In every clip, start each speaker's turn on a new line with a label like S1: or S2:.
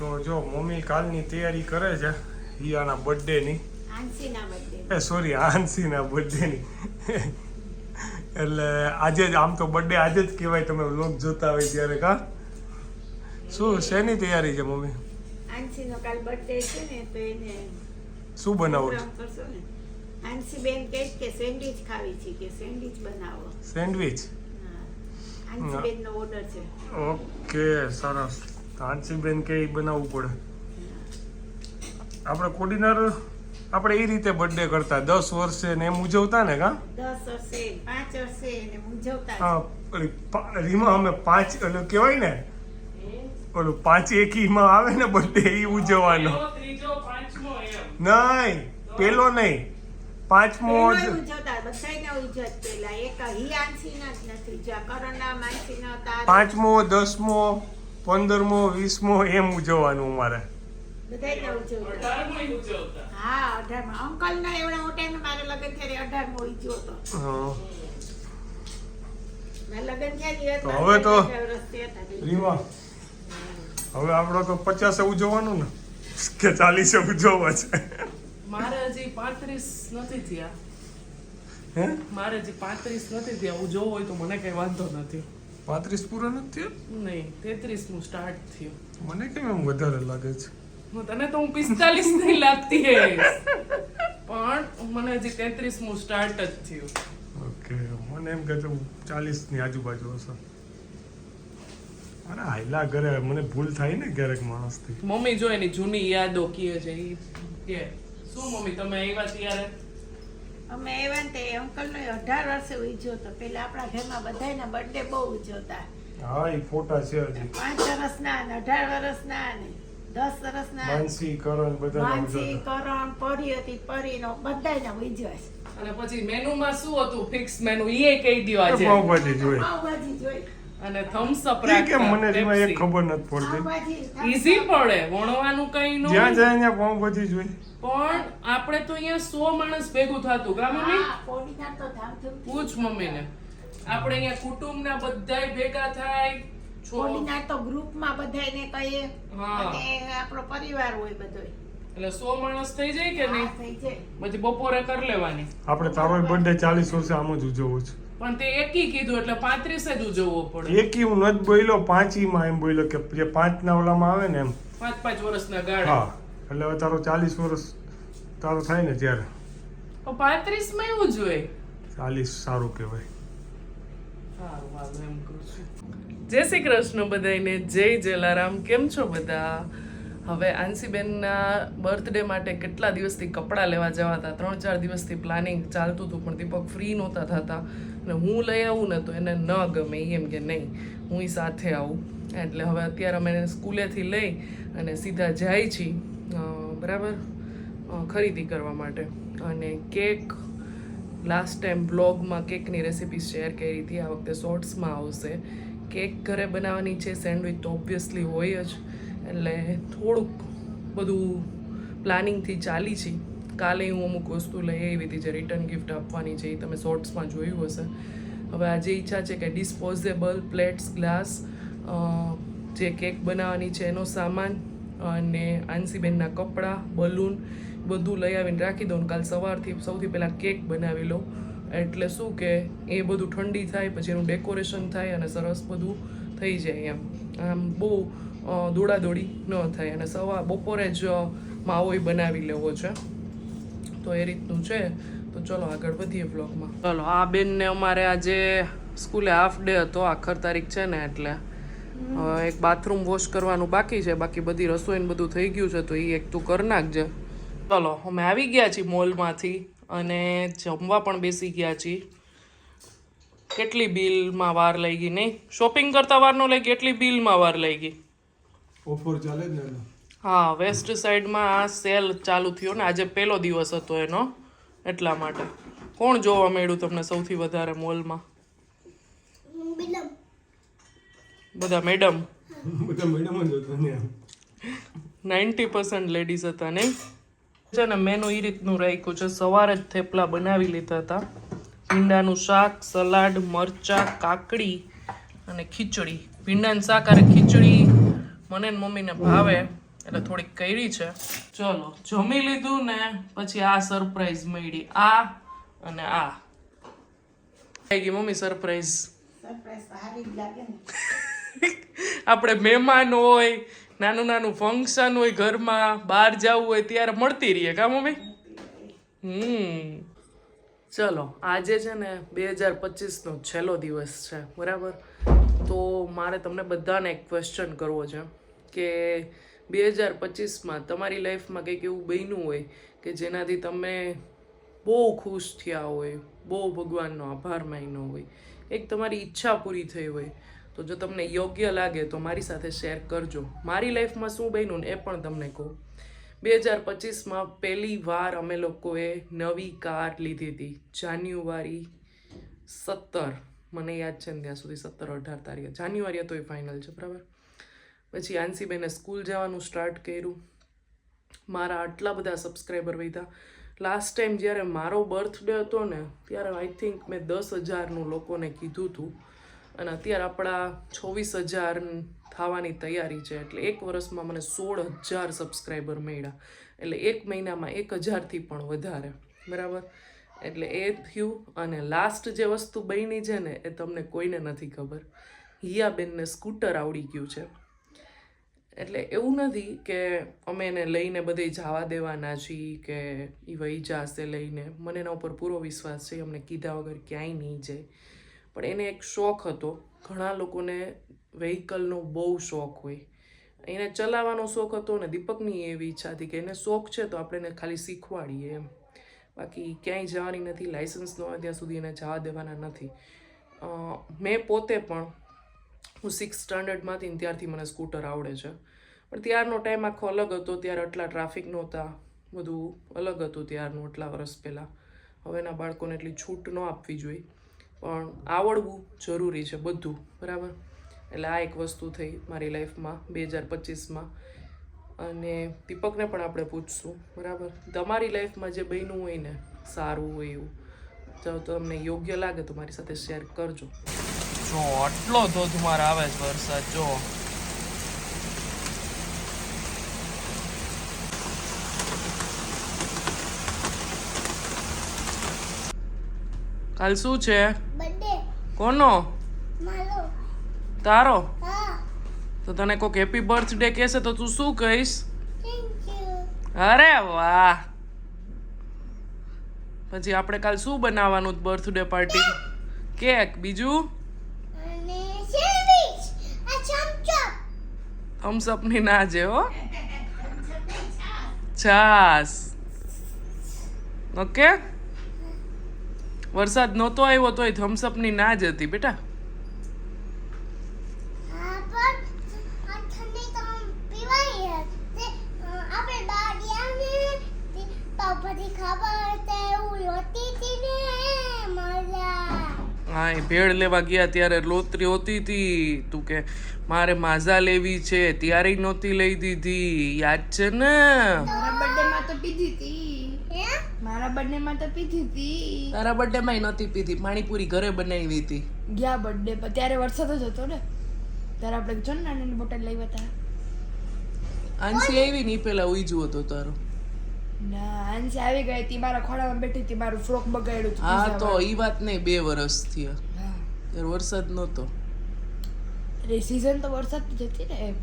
S1: Mummy કાલની તૈયારી કરે છે હિયાના બર્થડેની. એ સોરી આંસીના બર્થડેની. એટલે આજે જ આમ તો બર્થડે આજે જ કહેવાય તમે વ્લોગ જોતા હોય ત્યારે કા? શું શેની તૈયારી છે મમ્મી?
S2: આંસીનો કાલ બર્થડે છે ને તો એને
S1: શું બનાવો?
S2: આંસી બેન કહે કે સેન્ડવિચ ખાવી છે કે સેન્ડવિચ બનાવો.
S1: સેન્ડવિચ?
S2: આંસી બેનનો ઓર્ડર છે.
S1: ઓકે સરસ. તો આંસીબેન કે એ બનાવવું પડે. આપણે કોડિનર આપણે એ રીતે બર્થડે કરતા. દસ વર્ષે ને એમ ઉજવતા ને કા? હા રીમાં અમે પાંચ ઓલું કહેવાય ને ઓલું પાંચ એકીમાં આવે ને બર્થડે એ ઉજવવાનો.
S3: ત્રીજો પાંચમો એમ.
S1: નહીં પેલો નહીં. પાંચમો પાંચમો દસમો પંદરમો વીસમો એમ ઉજવવાનું અમારે. હવે તો- હવે આપણો તો પચાસે ઉજવવાનું ને? કે ચાલીસે ઉજવવા છે?
S3: મારે હજી પાંત્રીસ નથી થયા.
S1: હે?
S3: મારે હજી પાંત્રીસ નથી થયા. ઉજવવો હોય તો મને કઈ વાંધો નથી.
S1: પાંત્રીસ પૂરા નથી થયા?
S3: નહીં તેત્રીસનું સ્ટાર્ટ થયું.
S1: મને કેમ એમ વધારે લાગે છે?
S3: હું તને તો હું પિસ્તાલીસ નહીં લાગતી હે. પણ મને હજી તેત્રીસનું સ્ટાર્ટ જ થયું.
S1: ઓકે મને એમ કે હું ચાલીસની આજુબાજુ હશે. અરે હાયલા ઘરે મને ભૂલ થાય ને ક્યારેક માણસથી.
S3: મમ્મી જો એની જૂની યાદો કીએ છે એ કે શું મમ્મી તમે આવ્યા ત્યારે?
S2: અમે આવ્યા ને તે અંકલ નો અઢાર વર્ષે ઉજ્યો હતો. પેલા આપણા ઘરમાં બધાયના બર્થડે બહુ ઉજવતા
S1: હા એ ફોટા છે હજી.
S2: પાંચ વર્ષના ને અઢાર વર્ષના ને દસ વર્ષના
S1: માનસી કરણ બધા
S2: માનસી કરણ પરી હતી પરીનો બધાયના ના છે
S3: અને પછી મેનુમાં શું હતું? ફિક્સ મેનુ એ કહી દો આજે.
S1: પાવભાજી જોઈ.
S2: પાવભાજી જોઈ.
S3: અને થમ્સ અપ
S1: કેમ મને એમાં એક ખબર નથી પડતી.
S3: ઈઝી પડે વણવાનું કઈ નો
S1: જ્યાં જાય ત્યાં પાઉભાજી જોઈ
S3: પણ આપણે તો અહીંયા સો માણસ ભેગું થતું કા મમ્મી? પૂછ મમ્મીને. આપણે અહીંયા કુટુંબના બધાય ભેગા થાય
S2: છોડીના તો ગ્રુપમાં બધાયને કહીએ અને આપણો પરિવાર હોય બધોય.
S3: એટલે સો માણસ થઈ જાય કે નહીં?
S2: થઈ જાય.
S3: પછી બપોરે કરી લેવાની.
S1: આપણે તારો બર્થડે ચાલીસ વર્ષે આમ જ ઉજવું છે.
S3: પણ તે એકી કીધું એટલે પાંત્રીસ જ ઉજવવો પડે.
S1: એકી હું નથી બોલ્યો પાંચીમાં એમ બોલ્યો કે જે પાંચના ઓલામાં આવે ને એમ.
S3: પાંચ પાંચ વર્ષના ગાળા.
S1: હા એટલે હવે તારો ચાલીસ વર્ષ તારો થાય ને ત્યારે.
S3: તો પાંત્રીસમાં એવું જોઈએ
S1: ચાલીસ સારું કહેવાય.
S3: જય શ્રી કૃષ્ણ બધાને જય જલારામ કેમ છો બધા? હવે આંસીબેનના બર્થડે માટે કેટલા દિવસથી કપડાં લેવા જવા હતા? ત્રણ ચાર દિવસથી પ્લાનિંગ ચાલતું હતું પણ દીપક ફ્રી નહોતા થતા. અને હું લઈ આવું ને તો એને ન ગમે એમ કે નહીં, હું સાથે આવું. એટલે હવે અત્યારે અમે એને સ્કૂલેથી લઈ અને સીધા જાય છીએ બરાબર? ખરીદી કરવા માટે. અને કેક લાસ્ટ ટાઈમ બ્લોગમાં કેકની રેસીપી શેર કરી હતી, આ વખતે શોર્ટ્સમાં આવશે. કેક ઘરે બનાવવાની છે સેન્ડવિચ તો ઓબ્વિયસલી હોય જ. એટલે થોડુંક બધું પ્લાનિંગથી ચાલી છે. કાલે હું અમુક વસ્તુ લઈ આવી હતી જે રિટર્ન ગિફ્ટ આપવાની છે એ તમે શોર્ટ્સમાં જોયું હશે. હવે આજે ઈચ્છા છે કે ડિસ્પોઝેબલ પ્લેટ્સ ગ્લાસ જે કેક બનાવવાની છે એનો સામાન અને આંસીબેનના કપડાં બલૂન બધું લઈ આવીને રાખી દઉં કાલ સવારથી સૌથી પહેલાં કેક બનાવી લઉં. એટલે શું કે એ બધું ઠંડી થાય, પછી એનું ડેકોરેશન થાય અને સરસ બધું થઈ જાય એમ. આમ બહુ દોડાદોડી ન થાય અને સવાર બપોરે જ માવોય બનાવી લેવો છે. તો એ રીતનું છે. તો ચલો આગળ વધીએ બ્લોગમાં ચલો આ બેનને અમારે આજે સ્કૂલે હાફ ડે હતો આખર તારીખ છે ને એટલે. એક બાથરૂમ વોશ કરવાનું બાકી છે બાકી બધી રસોઈ ને બધું થઈ ગયું છે તો એ એક તું કરી નાખજે. ચલો અમે આવી ગયા છીએ મોલમાંથી અને જમવા પણ બેસી ગયા છીએ. કેટલી બિલમાં વાર લઈ ગઈ નહીં? શોપિંગ કરતા વાર ન લઈ ગઈ એટલી બિલમાં વાર લઈ ગઈ
S1: ઓફર ચાલે જ ને
S3: હા વેસ્ટ સાઈડમાં આ સેલ ચાલુ થયો ને આજે પહેલો દિવસ હતો એનો એટલા માટે. કોણ જોવા મળ્યું તમને સૌથી વધારે મોલમાં? બધા મેડમ?
S1: બધા મેડમ જ હતા
S3: નાઇન્ટી પર્સન્ટ લેડીઝ હતા નહીં છે ને મેનુ એ રીતનું રાખ્યું છે. સવારે જ થેપલા બનાવી લીધા હતા. ભીંડાનું શાક સલાડ મરચા કાકડી અને ખીચડી. ભીંડાનું શાક અને ખીચડી મને ને મમ્મીને ભાવે. એટલે થોડીક કરી છે. ચલો જમી લીધું ને પછી આ સરપ્રાઈઝ મળી. આ અને આ. થઈ ગઈ મમ્મી સરપ્રાઈઝ આપણે મહેમાન હોય નાનું નાનું ફંક્શન હોય ઘરમાં બહાર જવું હોય ત્યારે મળતી રહીએ કા મમ્મી? હમ. ચલો આજે છે ને બે હજાર પચીસનો છેલ્લો દિવસ છે બરાબર? તો મારે તમને બધાને એક ક્વેશ્ચન કરવો છે કે બે હજાર પચીસમાં તમારી લાઈફમાં કંઈક એવું બન્યું હોય કે જેનાથી તમે બહુ ખુશ થયા હોય, બહુ ભગવાનનો આભાર માન્યો હોય, એક તમારી ઈચ્છા પૂરી થઈ હોય, તો જો તમને યોગ્ય લાગે તો મારી સાથે શેર કરજો. મારી લાઈફમાં શું બન્યું ને એ પણ તમને કહું. બે હજાર પચીસમાં પહેલી વાર અમે લોકોએ નવી કાર લીધી હતી. જાન્યુઆરી સત્તર. મને યાદ છે ને ત્યાં સુધી સત્તર અઢાર તારીખે. જાન્યુઆરી હતો એ ફાઇનલ છે, બરાબર? પછી આંસીબેને સ્કૂલ જવાનું સ્ટાર્ટ કર્યું. મારા આટલા બધા સબસ્ક્રાઈબર વધ્યા. લાસ્ટ ટાઈમ જ્યારે મારો બર્થડે હતો ને, ત્યારે આઈ થિંક મેં દસ હજારનું લોકોને કીધું હતું અને અત્યારે આપણા છવ્વીસ હજાર થવાની તૈયારી છે. એટલે એક વર્ષમાં મને સોળ હજાર સબસ્ક્રાઈબર મળ્યા. એટલે એક મહિનામાં એક હજારથી પણ વધારે. બરાબર? એટલે એ થયું. અને લાસ્ટ જે વસ્તુ બની છે ને, એ તમને કોઈને નથી ખબર. હિયાબેનને સ્કૂટર આવડી ગયું છે. એટલે એવું નથી કે અમે એને લઈને બધે જવા દેવાના છીએ કે એ વહી જશે લઈને. મને એના ઉપર પૂરો વિશ્વાસ છે, અમને કીધા વગર ક્યાંય નહીં જાય. પણ એને એક શોખ હતો. ઘણા લોકોને વ્હીકલનો બહુ શોખ હોય. એને ચલાવવાનો શોખ હતો ને દીપકની એવી ઈચ્છા હતી કે એને શોખ છે તો આપણે એને ખાલી શીખવાડીએ એમ. બાકી ક્યાંય જવાની નથી લાઇસન્સ ન હોય ત્યાં સુધી એને જવા દેવાના નથી. મેં પોતે પણ હું સિક્સ સ્ટાન્ડર્ડમાંથી ત્યારથી મને સ્કૂટર આવડે છે. પણ ત્યારનો ટાઈમ આખો અલગ હતો, ત્યારે આટલા ટ્રાફિક નહોતા, બધું અલગ હતું ત્યારનું આટલા વર્ષ પહેલાં. હવેના બાળકોને એટલી છૂટ ન આપવી જોઈએ. પણ આવડવું જરૂરી છે બધું, બરાબર? એટલે આ એક વસ્તુ થઈ મારી લાઈફમાં બે હજાર પચીસમાં. અને દીપકને પણ આપણે પૂછશું, બરાબર? તમારી લાઈફમાં જે બન્યું હોય ને, સારું હોય એવું જો તમને યોગ્ય લાગે તો મારી સાથે શેર કરજો. જો આટલો ધોધમાર આવે છે વરસાદ જો. કાલ શું છે? કોનો? તારો? તો તને કોક હેપી બર્થડે કહેશે તો તું શું કહીશ? અરે વાહ! પછી આપણે કાલ શું બનાવવાનું બર્થડે પાર્ટી કેક બીજું
S4: અને સેન્ડવિચ આ ચમચમ
S3: થમ્સ અપની હો. છાસ. ઓકે? વરસાદ નહોતો આવ્યો તોય થમ્સ અપની ના જ. હતી બેટા
S4: હા
S3: એ ભેળ લેવા ગયા ત્યારે લોતરી હોતી હતી. તું કે મારે માઝા લેવી છે ત્યારે નહોતી લઈ દીધી યાદ છે ને?
S2: મારા બર્થડે માં તો પીધી હતી મારા બર્થડે માં તો પીધી હતી
S3: તારા બર્થડે માં નહોતી પીધી પાણીપુરી ઘરે બનાવી હતી.
S2: ગયા બર્થડે પર ત્યારે વરસાદ જ હતો ને? ત્યારે આપણે જો ને નાની બોટલ લઈ હતા.
S3: આંસી આવી ને પેલા પેલા ઉઈજુ તો તારો.
S2: ના આંસી આવી ગઈ હતી મારા ખોળામાં બેઠી હતી મારું ફ્રોક બગાડ્યું હતું
S3: હા તો એ વાત નહીં બે વર્ષ થયા.
S2: હા.
S3: ત્યારે વરસાદ નહોતો.
S2: એટલે સીઝન તો વરસાદ જતી હતી ને એમ.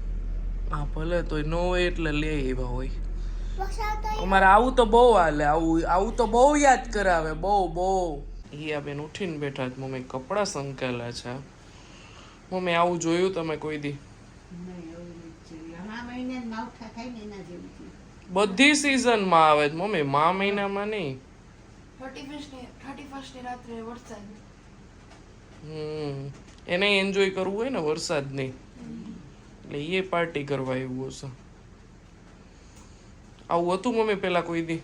S3: હા ભલે તોય ન હોય એટલે લે એવા હોય. અમારે આવું તો બહુ હાલે આવું આવું તો બહુ યાદ કરાવે બહુ બહુ. હિયા બેન ઉઠીને બેઠા જ મમ્મી કપડાં સંકેલા છે. મમ્મી આવું જોયું તમે કોઈ દી?
S2: આ મહિને માવઠા થાય ને એના જેવું
S3: બધી સિઝનમાં આવે છે મમ્મી. મા મહિનામાં નહીં.
S2: થર્ટી ફર્સ્ટની રાત્રે વરસાદ.
S3: હમ. એને એન્જોય કરવું હોય ને વરસાદની. એટલે એ પાર્ટી કરવા એવું હશે આવું હતું મમ્મી પેલા કોઈ દી?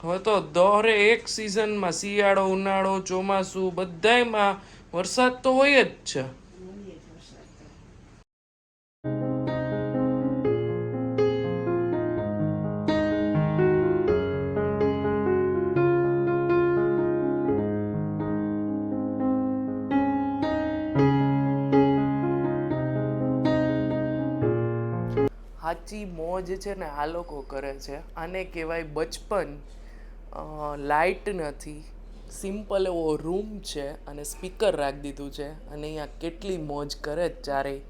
S3: હવે તો દોરે એક સિઝનમાં શિયાળો ઉનાળો ચોમાસું બધાયમાં વરસાદ તો હોય જ છે. સાચી મોજ છે ને આ લોકો કરે છે. આને કહેવાય બચપન લાઇટ નથી. સિમ્પલ એવો રૂમ છે અને સ્પીકર રાખી દીધું છે અને અહીંયા કેટલી મોજ કરે જ ચારેય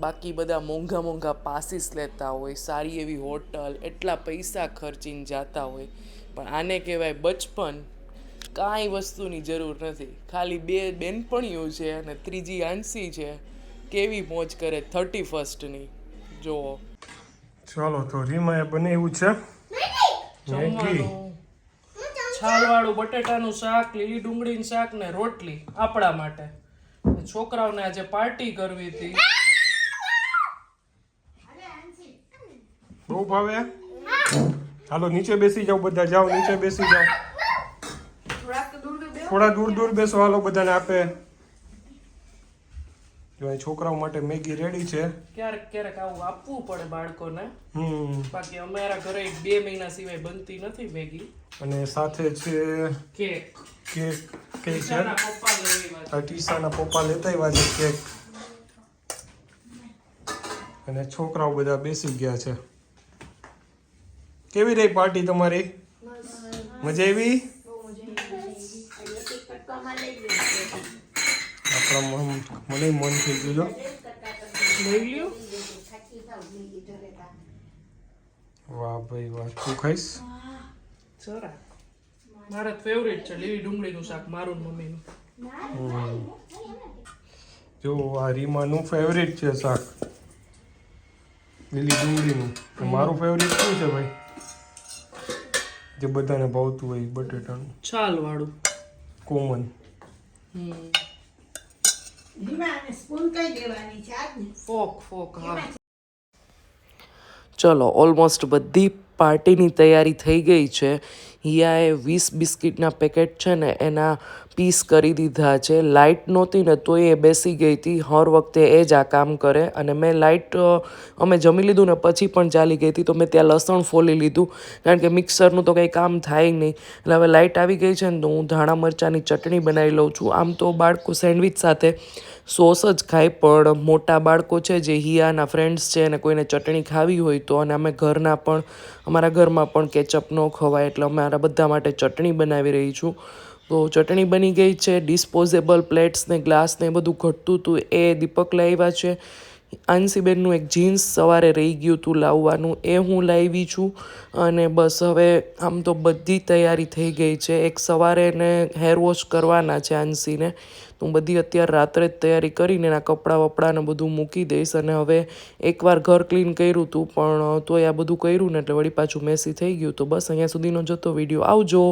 S3: બાકી બધા મોંઘા મોંઘા પાસીસ લેતા હોય, સારી એવી હોટલ, એટલા પૈસા ખર્ચીને જાતા હોય. પણ આને કહેવાય બચપન. કાંઈ વસ્તુની જરૂર નથી. ખાલી બે બેનપણીઓ છે અને ત્રીજી આંસી છે. કેવી મોજ કરે થર્ટી ફર્સ્ટની જુઓ.
S1: ચાલો તો રીમાએ બનાવ્યું છે. મેગી.
S3: વાળું છાલવાળું બટેટાનું શાક લીલી ડુંગળીનું શાક ને રોટલી આપણા માટે. ને છોકરાઓને આજે પાર્ટી કરવી હતી.
S1: બહુ ભાવે? હાલો નીચે બેસી જાઓ બધા જાઓ નીચે બેસી જાઓ. થોડા દૂર દૂર બેસો હાલો બધાને આપે. જો અહીં છોકરાઓ માટે મેગી રેડી છે.
S3: ક્યારેક ક્યારેક આવું આપવું પડે બાળકોને.
S1: હમ.
S3: બાકી અમારા ઘરે બે મહિના સિવાય બનતી નથી મેગી.
S1: અને સાથે છે
S3: કેક.
S1: કેક કેક છે. ટીસાના પપ્પા લેતા આવ્યા છે કેક. અને છોકરાઓ બધા બેસી ગયા છે. કેવી રહી પાર્ટી તમારી? મજા આવી
S2: કટકામાં લઈ ગયું
S1: આપણા મન મને થઈ ગયું જો. વાહ ભાઈ વાહ તું ખાઈશ?
S3: સરા મારા ફેવરેટ છે લીલી ડુંગળીનું શાક મારું ને મમ્મીનું.
S1: જો આ રીમાનું ફેવરેટ છે શાક. લીલી ડુંગળીનું. મારું ફેવરેટ શું છે ભાઈ? જે બધાને ભાવતું હોય બટેટાનું.
S3: છાલ વાળું
S1: કોમન.
S3: હમ. ચલો ઓલમોસ્ટ બધી પાર્ટીની તૈયારી થઈ ગઈ છે. હિયાએ વીસ બિસ્કિટના પેકેટ છે ને એના પીસ કરી દીધા છે. લાઇટ નહોતી ને તોય એ બેસી ગઈ હતી. હર વખતે એ જ આ કામ કરે અને મેં લાઇટ અમે જમી લીધું ને પછી પણ ચાલી ગઈ હતી તો મેં ત્યાં લસણ ફોલી લીધું. કારણ કે મિક્સરનું તો કંઈ કામ થાય નહીં. એટલે હવે લાઇટ આવી ગઈ છે ને તો હું ધાણા મરચાંની ચટણી બનાવી લઉં છું. આમ તો બાળકો સેન્ડવિચ સાથે સોસ જ ખાય, પણ મોટા બાળકો છે જે હિયાના ફ્રેન્ડ્સ છે અને કોઈને ચટણી ખાવી હોય તો અને અમે ઘરના પણ, અમારા ઘરમાં પણ કેચઅપ ન ખવાય એટલે અમારા બધા માટે ચટણી બનાવી રહી છું. તો ચટણી બની ગઈ છે ડિસ્પોઝેબલ પ્લેટ્સ ને ગ્લાસ ને બધું ઘટતું હતું, એ દીપક લાવ્યા છે. આંસીબેનનું એક જીન્સ સવારે રહી ગયું હતું લાવવાનું, એ હું લાવી છું. અને બસ હવે આમ તો બધી તૈયારી થઈ ગઈ છે. એક સવારે એને હેર વોશ કરવાના છે આંસીને તો હું બધી અત્યારે રાત્રે જ તૈયારી કરીને એના કપડાં વપડાને બધું મૂકી દઈશ અને હવે એકવાર ઘર ક્લીન કર્યું હતું, પણ તોય આ બધું કર્યું ને એટલે વળી પાછું મેસી થઈ ગયું. તો બસ અહીંયા સુધીનો જતો વીડિયો. આવજો!